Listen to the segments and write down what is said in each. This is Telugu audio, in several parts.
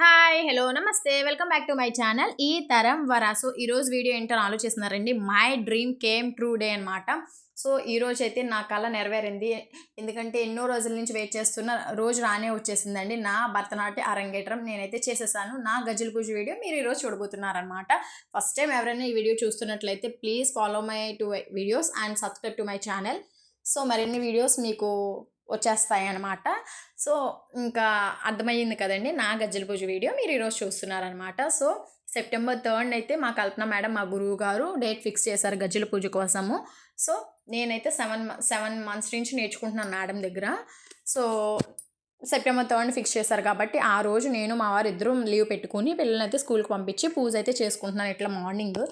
హాయ్ హలో నమస్తే. Welcome back to my channel ఈ తరం వరాసు ఈరోజు వీడియో ఏంటో ఆలోచిస్తున్నారండి my dream came true day అనమాట సో ఈరోజు అయితే నా కళ నెరవేరింది. ఎందుకంటే ఎన్నో రోజుల నుంచి వెయిట్ చేస్తున్న రోజు రానే వచ్చేసిందండి. నా భరతనాట్య అరంగేట్రం నేనైతే చేసేసాను. నా గజ్జల పూజ వీడియో మీరు ఈరోజు చూడబోతున్నారనమాట ఫస్ట్ టైం ఎవరైనా ఈ వీడియో చూస్తున్నట్లయితే please follow my to videos and subscribe to my channel so మరిన్ని వీడియోస్ మీకు వచ్చేస్తాయన్నమాట. సో ఇంకా అర్థమయ్యింది కదండి నా గజ్జల పూజ వీడియో మీరు ఈరోజు చూస్తున్నారనమాట సో సెప్టెంబర్ థర్డ్ అయితే మా కల్పన మేడం మా గురువు గారు డేట్ ఫిక్స్ చేశారు గజ్జల పూజ కోసము. సో నేనైతే సెవెన్ సెవెన్ మంత్స్ నుంచి నేర్చుకుంటున్నాను మేడం దగ్గర. సో సెప్టెంబర్ థర్డ్ ఫిక్స్ చేశారు కాబట్టి ఆ రోజు నేను మా వారు ఇద్దరు లీవ్ పెట్టుకుని పిల్లల్ని అయితే స్కూల్కి పంపించి పూజ అయితే చేసుకుంటున్నాను ఇట్లా మార్నింగ్.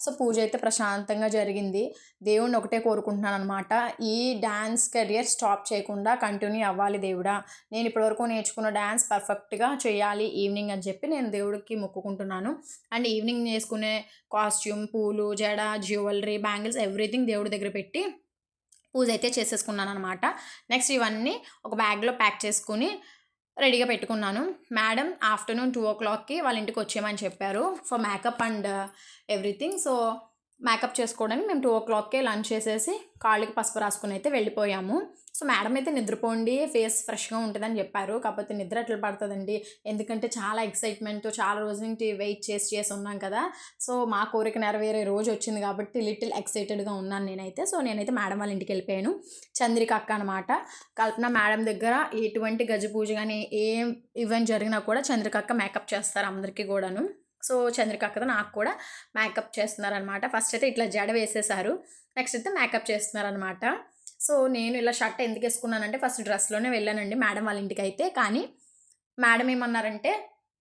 సో పూజ అయితే ప్రశాంతంగా జరిగింది. దేవుణ్ణి ఒకటే కోరుకుంటున్నాను అనమాట ఈ డ్యాన్స్ కెరియర్ స్టాప్ చేయకుండా కంటిన్యూ అవ్వాలి దేవుడా. నేను ఇప్పటివరకు నేర్చుకున్న డ్యాన్స్ పర్ఫెక్ట్గా చేయాలి ఈవినింగ్ అని చెప్పి నేను దేవుడికి మొక్కుకుంటున్నాను. అండ్ ఈవినింగ్ చేసుకునే కాస్ట్యూమ్ పూలు జడ జ్యువెలరీ బ్యాంగిల్స్ ఎవ్రీథింగ్ దేవుడి దగ్గర పెట్టి పూజ అయితే చేసేసుకున్నాను అనమాట నెక్స్ట్ ఇవన్నీ ఒక బ్యాగ్లో ప్యాక్ చేసుకుని రెడీగా పెట్టుకున్నాను. మేడం ఆఫ్టర్నూన్ టూ ఓ క్లాక్కి వాళ్ళ ఇంటికి వచ్చేయమని చెప్పారు. For makeup and uh, everything so makeup చేసుకోవడానికి మేము టూ ఓ క్లాక్కే లంచ్ చేసేసి కాళ్ళకి పసుపు రాసుకుని అయితే వెళ్ళిపోయాము. సో మేడం అయితే నిద్రపోండి ఫేస్ ఫ్రెష్గా ఉంటుందని చెప్పారు. కాకపోతే నిద్ర ఎట్లా పడుతుందండి? ఎందుకంటే చాలా ఎక్సైట్మెంట్ చాలా రోజుల నుంచి వెయిట్ చేసి చేసి ఉన్నాం కదా. సో మా కోరిక నెరవేరే రోజు వచ్చింది కాబట్టి లిటిల్ ఎక్సైటెడ్గా ఉన్నాను నేనైతే. సో నేనైతే మేడం వాళ్ళ ఇంటికి వెళ్ళిపోయాను. చంద్రిక అక్క అనమాట కల్పన మేడం దగ్గర ఎటువంటి గజ పూజ కానీ ఏం ఈవెంట్ జరిగినా కూడా చంద్రిక అక్క మేకప్ చేస్తారు అందరికీ కూడాను. సో చంద్రిక అక్కతో నాకు కూడా మేకప్ చేస్తున్నారనమాట ఫస్ట్ అయితే ఇట్లా జడ వేసేసారు. నెక్స్ట్ అయితే మేకప్ చేస్తున్నారనమాట సో నేను ఇలా షర్ట్ ఎందుకు వేసుకున్నానంటే ఫస్ట్ డ్రెస్లోనే వెళ్ళానండి మేడం వాళ్ళ ఇంటికి అయితే కానీ మేడం ఏమన్నారంటే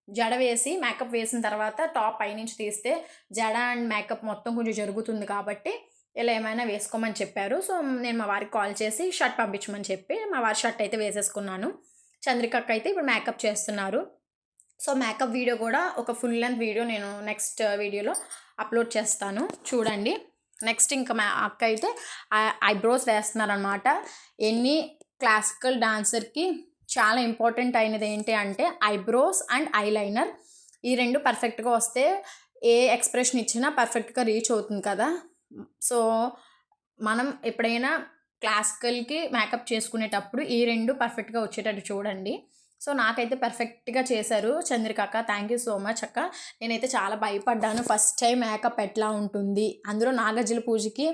జడ వేసి మేకప్ వేసిన తర్వాత టాప్ పైనుంచి తీస్తే జడ అండ్ మేకప్ మొత్తం కొంచెం జరుగుతుంది కాబట్టి ఇలా ఏమైనా వేసుకోమని చెప్పారు. సో నేను మా వారికి కాల్ చేసి షర్ట్ పంపించమని చెప్పి మా వారి షర్ట్ అయితే వేసేసుకున్నాను. చంద్రికక్క అయితే ఇప్పుడు మేకప్ చేస్తున్నారు. సో మేకప్ వీడియో కూడా ఒక ఫుల్ లెంత్ వీడియో నేను నెక్స్ట్ వీడియోలో అప్లోడ్ చేస్తాను. చూడండి. నెక్స్ట్ ఇంకా మా అక్క అయితే ఐబ్రోస్ వేస్తున్నారనమాట ఎన్ని క్లాసికల్ డాన్సర్కి చాలా ఇంపార్టెంట్ అయినది ఏంటి అంటే ఐబ్రోస్ అండ్ ఐలైనర్. ఈ రెండు పర్ఫెక్ట్గా వస్తే ఏ ఎక్స్ప్రెషన్ ఇచ్చినా పర్ఫెక్ట్గా రీచ్ అవుతుంది కదా. సో మనం ఎప్పుడైనా క్లాసికల్కి మేకప్ చేసుకునేటప్పుడు ఈ రెండు పర్ఫెక్ట్గా వచ్చేటట్టు చూడండి. సో నాకైతే పర్ఫెక్ట్గా చేశారు చంద్రికాక థ్యాంక్ యూ సో మచ్ అక్క. నేనైతే చాలా భయపడ్డాను. ఫస్ట్ టైం మేకప్ ఎట్లా ఉంటుంది? అందులో నాగజ్జుల పూజకి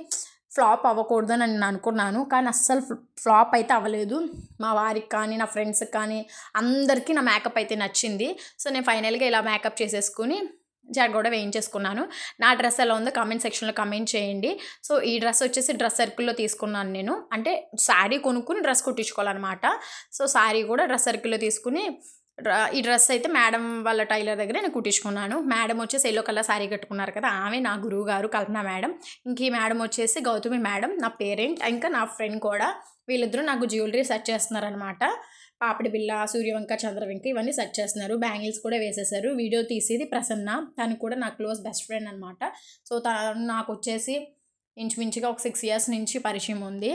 ఫ్లాప్ అవ్వకూడదని నేను అనుకున్నాను. కానీ అస్సలు ఫ్లాప్ అయితే అవ్వలేదు. మా వారికి కానీ నా ఫ్రెండ్స్కి కానీ అందరికీ నా మేకప్ అయితే నచ్చింది. సో నేను ఫైనల్గా ఇలా మేకప్ చేసేసుకుని జడ కూడా వేయించేసుకున్నాను. నా డ్రెస్ ఎలా ఉందో కామెంట్ సెక్షన్లో కమెంట్ చేయండి. సో ఈ డ్రెస్ వచ్చేసి డ్రెస్ సర్కిల్లో తీసుకున్నాను నేను. అంటే శారీ కొనుక్కుని డ్రెస్ కుట్టించుకోవాలన్నమాట. సో శారీ కూడా డ్రెస్ సర్కిల్లో తీసుకుని ఈ డ్రెస్ అయితే మేడం వాళ్ళ టైలర్ దగ్గర నేను కుట్టించుకున్నాను. మేడం వచ్చేసి ఎల్లో కలర్ శారీ కట్టుకున్నారు కదా ఆమె నా గురువు గారు కల్పన మేడం. ఇంక ఈ మేడం వచ్చేసి గౌతమి మేడం నా పేరెంట్ ఇంకా నా ఫ్రెండ్ కూడా వీళ్ళిద్దరూ నాకు జ్యువెలరీ సెట్ చేస్తున్నారనమాట పాపిడి బిళ్ళ సూర్యవంక చంద్రవంక ఇవన్నీ సెట్ చేస్తున్నారు. బ్యాంగిల్స్ కూడా వేసేసారు. వీడియో తీసేది ప్రసన్న. తను కూడా నా క్లోజ్ బెస్ట్ ఫ్రెండ్ అనమాట సో తను నాకు వచ్చేసి ఇంచుమించుగా ఒక సిక్స్ ఇయర్స్ నుంచి పరిచయం ఉంది.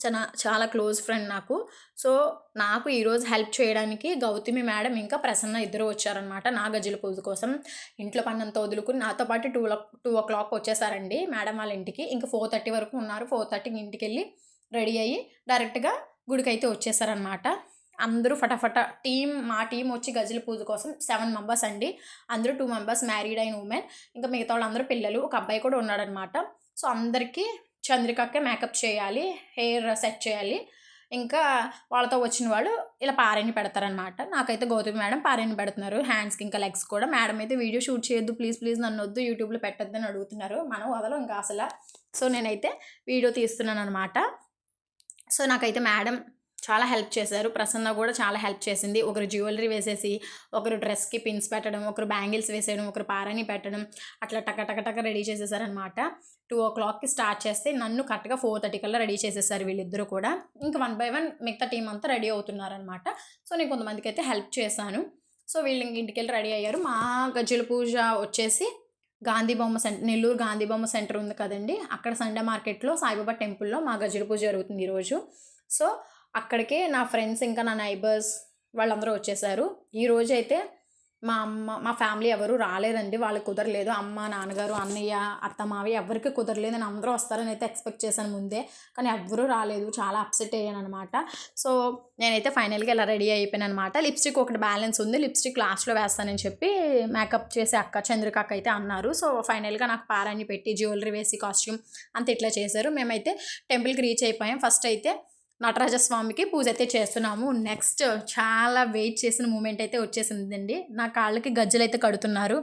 చాలా చాలా క్లోజ్ ఫ్రెండ్ నాకు. సో నాకు ఈరోజు హెల్ప్ చేయడానికి గౌతమి మేడం ఇంకా ప్రసన్న ఇద్దరు వచ్చారనమాట నా గజ్జల పూజ కోసం. ఇంట్లో పన్నంత వదులుకుని నాతో పాటు టూ టూ ఓ క్లాక్ వచ్చేసారండి మేడం వాళ్ళ ఇంటికి. ఇంకా ఫోర్ థర్టీ వరకు ఉన్నారు. ఫోర్ థర్టీకి ఇంటికి వెళ్ళి రెడీ అయ్యి డైరెక్ట్గా గుడికైతే వచ్చేసారనమాట అందరూ ఫటాఫట టీం మా టీం వచ్చి గజల పూజ కోసం సెవెన్ మెంబర్స్ అండి. అందరూ టూ మెంబర్స్ మ్యారీడ్ అయిన ఉమెన్. ఇంకా మిగతా వాళ్ళందరూ పిల్లలు ఒక అబ్బాయి కూడా ఉన్నాడనమాట సో అందరికీ చంద్రికకే మేకప్ చేయాలి హెయిర్ సెట్ చేయాలి. ఇంకా వాళ్ళతో వచ్చిన వాళ్ళు ఇలా పారాయణ పెడతారనమాట నాకైతే గౌతమి మేడం పారాయణ పెడుతున్నారు. హ్యాండ్స్కి ఇంకా లెగ్స్ కూడా. మేడం అయితే వీడియో షూట్ చేయొద్దు ప్లీజ్ ప్లీజ్ నన్ను వద్దు యూట్యూబ్లో పెట్టద్దు అని అడుగుతున్నారు. మనం వదలం ఇంకా అసలు. సో నేనైతే వీడియో తీస్తున్నాను అనమాట సో నాకైతే మేడం చాలా హెల్ప్ చేశారు. ప్రసన్న కూడా చాలా హెల్ప్ చేసింది. ఒకరు జ్యువెలరీ వేసేసి ఒకరు డ్రెస్కి పిన్స్ పెట్టడం ఒకరు బ్యాంగిల్స్ వేసేయడం ఒకరు పారాని పెట్టడం అట్లా టక టక టక రెడీ చేసేసారనమాట టూ ఓ క్లాక్కి స్టార్ట్ చేస్తే నన్ను కరెక్ట్గా ఫోర్ థర్టీ కల్లా రెడీ చేసేసారు వీళ్ళిద్దరూ కూడా. ఇంకా వన్ బై వన్ మిగతా టీం అంతా రెడీ అవుతున్నారనమాట సో నేను కొంతమందికి అయితే హెల్ప్ చేశాను. సో వీళ్ళు ఇంటికి వెళ్ళి రెడీ అయ్యారు. మా గజ్జల పూజ వచ్చేసి గాంధీ బొమ్మ సెంటర్ నెల్లూరు గాంధీ బొమ్మ సెంటర్ ఉంది కదండి. అక్కడ సండే మార్కెట్లో సాయిబాబా టెంపుల్లో మా గజల పూజ జరుగుతుంది ఈరోజు. సో అక్కడికే నా ఫ్రెండ్స్ ఇంకా నా నైబర్స్ వాళ్ళందరూ వచ్చేసారు. ఈరోజు అయితే మా అమ్మ మా ఫ్యామిలీ ఎవరు రాలేదండి వాళ్ళకి కుదరలేదు. అమ్మ నాన్నగారు అన్నయ్య అత్త మావి ఎవరికి కుదరలేదు. నేను అందరూ వస్తారని అయితే ఎక్స్పెక్ట్ చేశాను ముందే. కానీ ఎవ్వరూ రాలేదు. చాలా అప్సెట్ అయ్యాను అనమాట సో నేనైతే ఫైనల్గా ఇలా రెడీ అయిపోయాను అనమాట లిప్స్టిక్ ఒకటి బ్యాలెన్స్ ఉంది. లిప్స్టిక్ లాస్ట్లో వేస్తానని చెప్పి మేకప్ చేసే అక్క చంద్రిక అక్క అయితే అన్నారు. సో ఫైనల్గా నాకు పారాన్ని పెట్టి జ్యువెలరీ వేసి కాస్ట్యూమ్ అంత ఇట్లా చేశారు. మేమైతే టెంపుల్కి రీచ్ అయిపోయాం. ఫస్ట్ అయితే నటరాజ స్వామికి పూజ అయితే చేస్తున్నాము. నెక్స్ట్ చాలా వెయిట్ చేసిన మూమెంట్ అయితే వచ్చేసిందండి. నా కాళ్ళకి గజ్జలు అయితే కడుతున్నారు.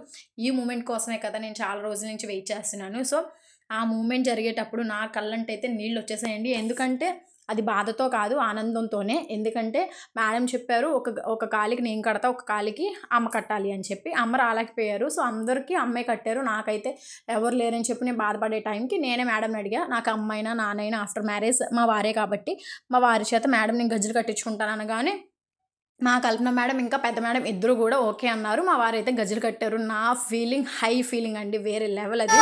ఈ మూమెంట్ కోసమే కదా నేను చాలా రోజుల నుంచి వెయిట్ చేస్తున్నాను. సో ఆ మూమెంట్ జరిగేటప్పుడు నా కళ్ళంటైతే నీళ్ళు వచ్చేసాయండి. ఎందుకంటే అది బాధతో కాదు ఆనందంతోనే. ఎందుకంటే మేడం చెప్పారు ఒక ఒక కాలికి నేను కడతా ఒక కాలికి అమ్మ కట్టాలి అని చెప్పి. అమ్మ రాలేకపోయారు. సో అందరికీ అమ్మాయి కట్టారు. నాకైతే ఎవరు లేరని చెప్పి నేను బాధపడే టైంకి నేనే మేడంని అడిగా. నాకు అమ్మైనా నాన్నైనా ఆఫ్టర్ మ్యారేజ్ మా వారే కాబట్టి మా వారి చేత మేడం నేను గజ్జలు కట్టించుకుంటాను అనగానే మా కల్పన మేడం ఇంకా పెద్ద మేడం ఇద్దరు కూడా ఓకే అన్నారు. మా వారు అయితే గజ్జలు కట్టారు. నా ఫీలింగ్ హై ఫీలింగ్ అండి. వేరే లెవెల్ అది.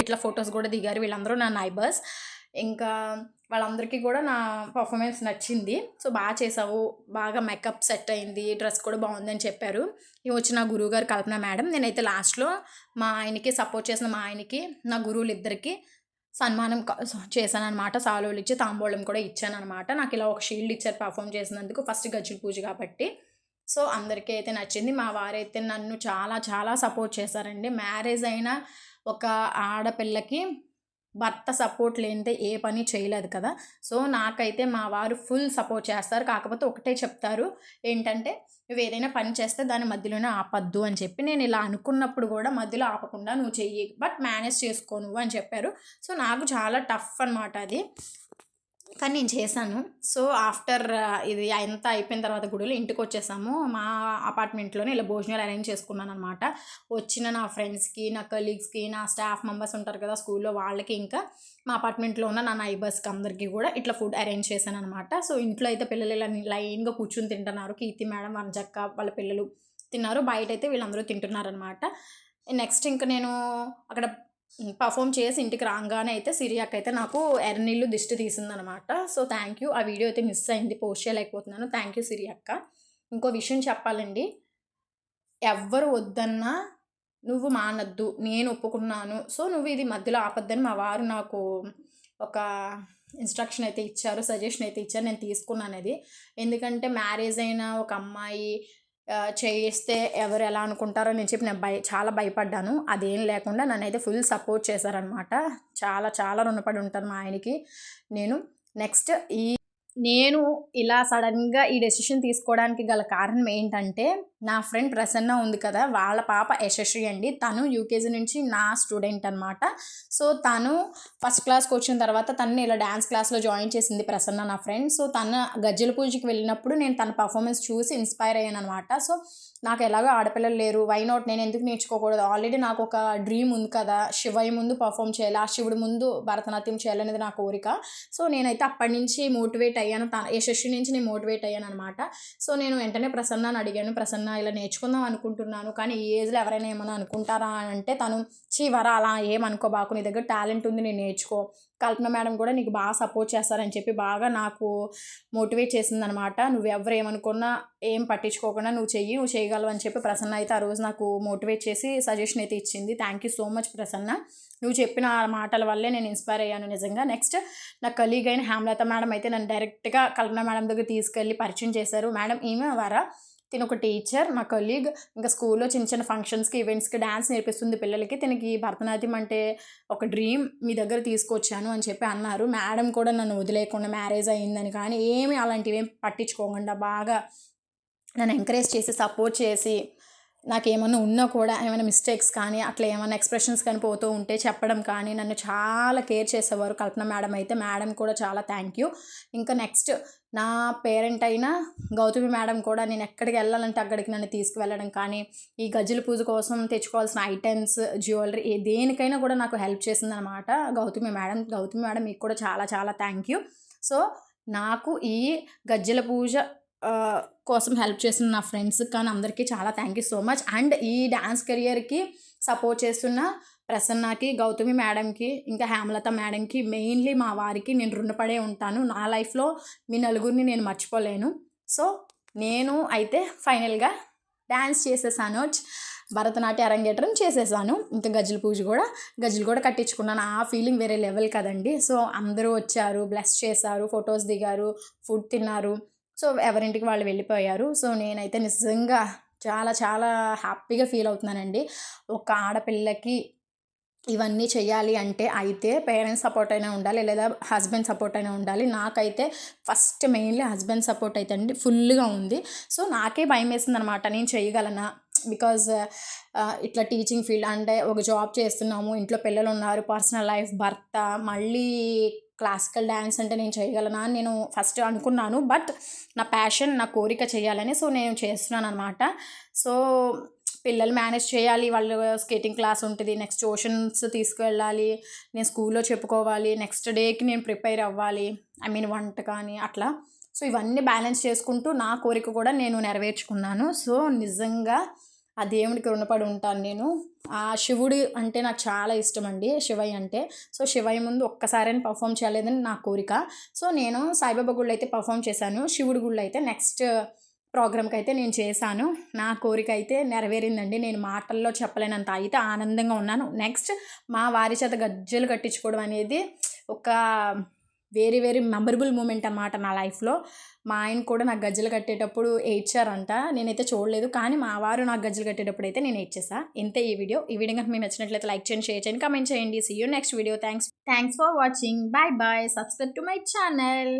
ఇట్లా ఫొటోస్ కూడా దిగారు వీళ్ళందరూ నా నైబర్స్. ఇంకా వాళ్ళందరికీ కూడా నా పర్ఫార్మెన్స్ నచ్చింది. సో బాగా చేసావు. బాగా మేకప్ సెట్ అయింది. డ్రెస్ కూడా బాగుందని చెప్పారు. ఇవి వచ్చి నా గురువుగారు కల్పన మేడం. నేనైతే లాస్ట్లో మా ఆయనకి సపోర్ట్ చేసిన మా ఆయనకి నా గురువులు ఇద్దరికి సన్మానం చేశాను అనమాట సాలోలు ఇచ్చి తాంబూలం కూడా ఇచ్చాను అనమాట నాకు ఇలా ఒక షీల్డ్ ఇచ్చారు పర్ఫామ్ చేసినందుకు ఫస్ట్ గజ్జుల పూజ కాబట్టి. సో అందరికీ అయితే నచ్చింది. మా వారైతే నన్ను చాలా చాలా సపోర్ట్ చేశారండి. మ్యారేజ్ అయిన ఒక ఆడపిల్లకి భర్త సపోర్ట్ లేనిదే ఏ పని చేయలేదు కదా. సో నాకైతే మా వారు ఫుల్ సపోర్ట్ చేస్తారు. కాకపోతే ఒకటే చెప్తారు ఏంటంటే నువ్వు ఏదైనా పని చేస్తే దాని మధ్యలోనే ఆపద్దు అని చెప్పి నేను ఇలా అనుకున్నప్పుడు కూడా మధ్యలో ఆపకుండా నువ్వు చెయ్యి బట్ మేనేజ్ చేసుకో నువ్వు అని చెప్పారు. సో నాకు చాలా టఫ్ అనమాట అది. కానీ నేను చేశాను. సో ఆఫ్టర్ ఇది అంతా అయిపోయిన తర్వాత గుడిలో ఇంటికి వచ్చేసాము మా అపార్ట్మెంట్లోనే ఇలా భోజనాలు అరేంజ్ చేసుకున్నాను అనమాట వచ్చిన నా ఫ్రెండ్స్కి నా కలీగ్స్కి నా స్టాఫ్ మెంబర్స్ ఉంటారు కదా స్కూల్లో వాళ్ళకి ఇంకా మా అపార్ట్మెంట్లో ఉన్న నా నైబర్స్కి అందరికీ కూడా ఇట్లా ఫుడ్ అరేంజ్ చేశాను అనమాట సో ఇంట్లో అయితే పిల్లలు ఇలా లైన్గా కూర్చుని తింటున్నారు. కీర్తి మేడం వంజక్క వాళ్ళ పిల్లలు తిన్నారు. బయట అయితే వీళ్ళందరూ తింటున్నారనమాట నెక్స్ట్ ఇంకా నేను అక్కడ పర్ఫామ్ చేసి ఇంటికి రాగానే అయితే సిరియాక్ అయితే నాకు ఎర్రనీళ్ళు దిష్టి తీసిందనమాట. సో థ్యాంక్ యూ ఆ వీడియో అయితే మిస్ అయింది. పోస్ట్ చేయలేకపోతున్నాను. థ్యాంక్ యూ సిరియక్క. ఇంకో విషయం చెప్పాలండి. ఎవ్వరు వద్దన్నా నువ్వు మానద్దు. నేను ఒప్పుకున్నాను. సో నువ్వు ఇది మధ్యలో ఆపద్దని మా వారు నాకు ఒక ఇన్స్ట్రక్షన్ అయితే ఇచ్చారు సజెషన్ అయితే ఇచ్చారు. నేను తీసుకున్నాను అది ఎందుకంటే మ్యారేజ్ అయిన ఒక అమ్మాయి చేయిస్తే ఎవరు ఎలా అనుకుంటారో నేను చెప్పి నేను భయ చాలా భయపడ్డాను. అదేం లేకుండా నన్నైతే ఫుల్ సపోర్ట్ చేశారనమాట చాలా చాలా రుణపడి ఉంటాను మా ఆయనకి. నేను నెక్స్ట్ ఈ నేను ఇలా సడన్గా ఈ డెసిషన్ తీసుకోవడానికి గల కారణం ఏంటంటే నా ఫ్రెండ్ ప్రసన్న ఉంది కదా వాళ్ళ పాప యశస్వి అండి. తను యూకేజీ నుంచి నా స్టూడెంట్ అనమాట సో తను ఫస్ట్ క్లాస్కి వచ్చిన తర్వాత తను ఇలా డ్యాన్స్ క్లాస్లో జాయిన్ చేసింది ప్రసన్న నా ఫ్రెండ్. సో తన గజ్జల పూజకి వెళ్ళినప్పుడు నేను తన పర్ఫార్మెన్స్ చూసి ఇన్స్పైర్ అయ్యాను అనమాట సో నాకు ఎలాగో ఆడపిల్లలు లేరు. వై నాట్ నేను ఎందుకు నేర్చుకోకూడదు? ఆల్రెడీ నాకు ఒక డ్రీమ్ ఉంది కదా. శివయ్య ముందు పర్ఫామ్ చేయాలి ఆ శివుడి ముందు భరతనాట్యం చేయాలనేది నా కోరిక. సో నేనైతే అప్పటి నుంచి మోటివేట్ అయ్యాను. తన యశస్వి నుంచి నేను మోటివేట్ అయ్యాను అనమాట సో నేను వెంటనే ప్రసన్న అడిగాను. ప్రసన్న ఇలా నేర్చుకుందాం అనుకుంటున్నాను. కానీ ఈ ఏజ్లో ఎవరైనా ఏమైనా అనుకుంటారా అంటే తను చీవరా అలా ఏమనుకోబాకు నీ దగ్గర టాలెంట్ ఉంది నేను నేర్చుకో. కల్పన మేడం కూడా నీకు బాగా సపోర్ట్ చేస్తారని చెప్పి బాగా నాకు మోటివేట్ చేసిందనమాట. నువ్వు ఎవరు ఏమనుకున్నా ఏం పట్టించుకోకుండా నువ్వు చెయ్యి నువ్వు చేయగలవు అని చెప్పి ప్రసన్న అయితే ఆ రోజు నాకు మోటివేట్ చేసి సజెషన్ అయితే ఇచ్చింది. Thank you so much Prasanna. నువ్వు చెప్పిన మాటల వల్లే నేను ఇన్స్పైర్ అయ్యాను నిజంగా. నెక్స్ట్ నా కలీగ్ అయిన హేమలత మేడం అయితే నన్ను డైరెక్ట్గా కల్పన మేడం దగ్గర తీసుకెళ్ళి పరిచయం చేశారు. మేడం ఈమె వారా? తిను ఒక టీచర్ మా కొలీగ్ ఇంకా స్కూల్లో చిన్న చిన్న ఫంక్షన్స్కి ఈవెంట్స్కి డ్యాన్స్ నేర్పిస్తుంది పిల్లలకి. తినకి భరతనాట్యం అంటే ఒక డ్రీమ్ మీ దగ్గర తీసుకొచ్చాను అని చెప్పి అన్నారు. మేడం కూడా నన్ను వదిలేయకుండా మ్యారేజ్ అయ్యిందని కానీ ఏమి అలాంటివి ఏం పట్టించుకోకుండా బాగా నన్ను ఎంకరేజ్ చేసి సపోర్ట్ చేసి నాకు ఏమైనా ఉన్నా కూడా ఏమైనా మిస్టేక్స్ కానీ అట్లా ఏమైనా ఎక్స్ప్రెషన్స్ కానీ పోతూ ఉంటే చెప్పడం కానీ నన్ను చాలా కేర్ చేసేవారు కల్పన మేడం అయితే. మేడం కూడా చాలా థ్యాంక్ యూ ఇంకా నెక్స్ట్ నా పేరెంట్ అయిన గౌతమి మేడం కూడా నేను ఎక్కడికి వెళ్ళాలంటే అక్కడికి నన్ను తీసుకువెళ్ళడం కానీ ఈ గజ్జల పూజ కోసం తెచ్చుకోవాల్సిన ఐటమ్స్ జ్యువెలరీ దేనికైనా కూడా నాకు హెల్ప్ చేసిందనమాట గౌతమి మేడం. గౌతమి మేడం మీకు కూడా చాలా చాలా థ్యాంక్ యూ సో నాకు ఈ గజ్జల పూజ కోసం హెల్ప్ చేసిన నా ఫ్రెండ్స్ కానీ అందరికీ చాలా thank you so much and ఈ డ్యాన్స్ కెరియర్కి సపోర్ట్ చేస్తున్న ప్రసన్నకి గౌతమి మేడంకి ఇంకా హేమలత మేడంకి మెయిన్లీ మా వారికి నేను రుణపడే ఉంటాను. నా లైఫ్లో మీ నలుగురిని నేను మర్చిపోలేను. సో నేను అయితే ఫైనల్గా డ్యాన్స్ చేసేసాను. భరతనాట్య అరంగేట్రం చేసేసాను. ఇంకా గజ్జల పూజ కూడా గజ్జలు కూడా కట్టించుకున్నాను. ఆ ఫీలింగ్ వేరే లెవెల్ కదండి. సో అందరూ వచ్చారు బ్లెస్ చేశారు ఫొటోస్ దిగారు ఫుడ్ తిన్నారు. సో ఎవరింటికి వాళ్ళు వెళ్ళిపోయారు. సో నేనైతే నిజంగా చాలా చాలా హ్యాపీగా ఫీల్ అవుతున్నానండి. ఒక ఆడపిల్లకి ఇవన్నీ చేయాలి అంటే అయితే పేరెంట్స్ సపోర్ట్ అయినా ఉండాలి లేదా హస్బెండ్ సపోర్ట్ అయినా ఉండాలి. నాకైతే ఫస్ట్ మెయిన్లీ హస్బెండ్ సపోర్ట్ అయితే అండి ఫుల్గా ఉంది. సో నాకే భయం వేసింది అనమాట నేను చేయగలనా బికాజ్ ఇట్లా టీచింగ్ ఫీల్డ్ అంటే ఒక జాబ్ చేస్తున్నాము ఇంట్లో పిల్లలు ఉన్నారు పర్సనల్ లైఫ్ భర్త మళ్ళీ క్లాసికల్ డ్యాన్స్ అంటే నేను చేయగలనా అని నేను ఫస్ట్ అనుకున్నాను. బట్ నా ప్యాషన్ నా కోరిక చేయాలని సో నేను చేస్తున్నాను అనమాట సో పిల్లలు మేనేజ్ చేయాలి. వాళ్ళు స్కేటింగ్ క్లాస్ ఉంటుంది. నెక్స్ట్ ట్యూషన్స్ తీసుకువెళ్ళాలి నేను స్కూల్లో చెప్పుకోవాలి. నెక్స్ట్ డేకి నేను ప్రిపేర్ అవ్వాలి. ఐ మీన్ వంట కానీ అట్లా. సో ఇవన్నీ బ్యాలెన్స్ చేసుకుంటూ నా కోరిక కూడా నేను నెరవేర్చుకున్నాను. సో నిజంగా ఆ దేవుడికి రుణపడి ఉంటాను నేను. ఆ శివుడు అంటే నాకు చాలా ఇష్టం అండి శివయ్య అంటే. సో శివయ్య ముందు ఒక్కసారైనా పర్ఫామ్ చేయలేదని నా కోరిక. సో నేను సాయిబాబా గుళ్ళు అయితే పర్ఫామ్ చేశాను. శివుడి గుళ్ళు అయితే నెక్స్ట్ ప్రోగ్రామ్కి అయితే నేను చేశాను. నా కోరిక అయితే నెరవేరిందండి. నేను మాటల్లో చెప్పలేనంత అయితే ఆనందంగా ఉన్నాను. నెక్స్ట్ మా వారి చేత గజ్జలు కట్టించుకోవడం అనేది ఒక వెరీ వెరీ మెమరబుల్ మూమెంట్ అన్నమాట నా లైఫ్లో మా ఆయన కూడా నాకు గజ్జలు కట్టేటప్పుడు ఏడ్చారంట. నేనైతే చూడలేదు కానీ మా వారు నాకు గజ్జలు కట్టేటప్పుడు అయితే నేను ఏడ్చేసా. ఇంతే ఈ వీడియో ఈ వీడియో కనుక మీకు నచ్చినట్లయితే లైక్ చేయండి షేర్ చేయండి కమెంట్ చేయండి. See you next video thanks thanks for watching bye bye subscribe to my channel